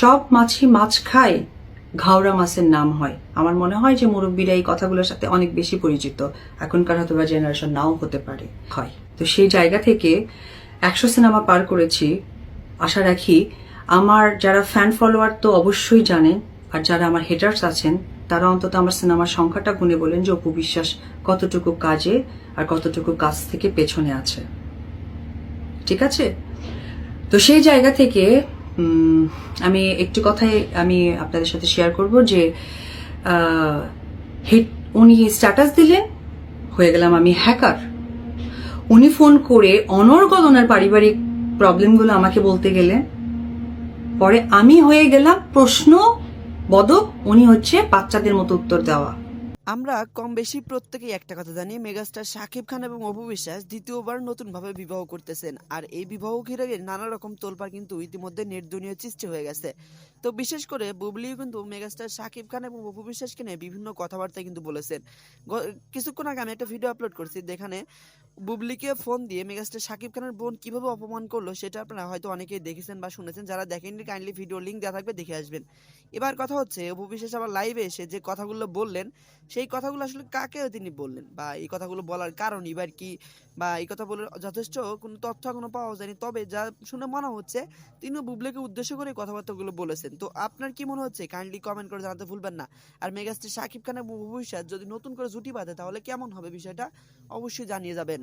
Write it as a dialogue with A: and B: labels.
A: সব মাছই মাছ খায়, ঘাওড়া মাছের নাম হয়। আমার মনে হয় যে মুরব্বীরা এই কথাগুলোর সাথে অনেক বেশি পরিচিত। এখনকার হয়তো বা জেনারেশন নাও হতে পারে, হয়। তো সেই জায়গা থেকে একশো সিনেমা পার করেছি। আশা রাখি আমার যারা ফ্যান ফলোয়ার তো অবশ্যই জানেন, আর যারা আমার হেটার্স আছেন, তারা অন্তত আমার সিনেমার সংখ্যাটা গুনে বলেন যে অপু বিশ্বাস কতটুকু কাজে আর কতটুকু কাজ থেকে পেছনে আছে। ঠিক আছে? তো সেই জায়গা থেকে আমি একটু কথাই আমি আপনাদের সাথে শেয়ার করব যে উনি স্ট্যাটাস দিলেন, হয়ে গেলাম আমি হ্যাকার উনি ফোন করে অনর্গল ওনার পারিবারিক প্রবলেমগুলো আমাকে বলতে গেলেন। পরে আমি হয়ে গেলাম প্রশ্ন বদক উনি হচ্ছে বাচ্চাদের মতো উত্তর দেওয়া।
B: আমরা কম বেশি প্রত্যেকেই একটা কথা জানি, মেগাস্টার শাকিব খান এবং অপু বিশ্বাস দ্বিতীয়বার নতুনভাবে বিবাহ করতেছেন। আর এই বিবাহ ঘিরে নানা রকম তোলপাড় কিন্তু ইতিমধ্যে নির্দনীয় দুনিয়া সৃষ্টি হয়ে গেছে। তো বিশেষ করে বুবলিও কিন্তু মেগাস্টার শাকিব খান এবং অপু বিশ্বাসকে নিয়ে বিভিন্ন কথাবার্তা কিন্তু বলেছেন। কিছুক্ষণ আগে আমি একটা ভিডিও আপলোড করছি, যেখানে বুবলিকে ফোন দিয়ে মেগাস্টার শাকিব খানের বোন কীভাবে অপমান করল সেটা আপনারা হয়তো অনেকেই দেখেছেন বা শুনেছেন, যারা দেখেননি কাইন্ডলি ভিডিও লিঙ্ক দেওয়া থাকবে, দেখে আসবেন। এবার কথা হচ্ছে, অপু বিশ্বাস আবার লাইভে এসে যে কথাগুলো বললেন, সেই কথাগুলো আসলে কাকে তিনি বললেন? বা এই কথাগুলো বলার কারণ এবার কি? বা এই কথা বলে যথেষ্ট কোনো তথ্য এখনও পাওয়া যায়নি, তবে যা শুনে মনে হচ্ছে, তিনিও বুবলেকে উদ্দেশ্য করে কথাবার্তাগুলো বলেছেন। তো আপনার কি মনে হচ্ছে? কাইন্ডলি কমেন্ট করে জানাতে ভুলবেন না। আর মেগাস্টার শাকিব খানের ভবিষ্যৎ যদি নতুন করে জুটি বাঁধে, তাহলে কেমন হবে বিষয়টা? অবশ্যই জানিয়ে যাবেন।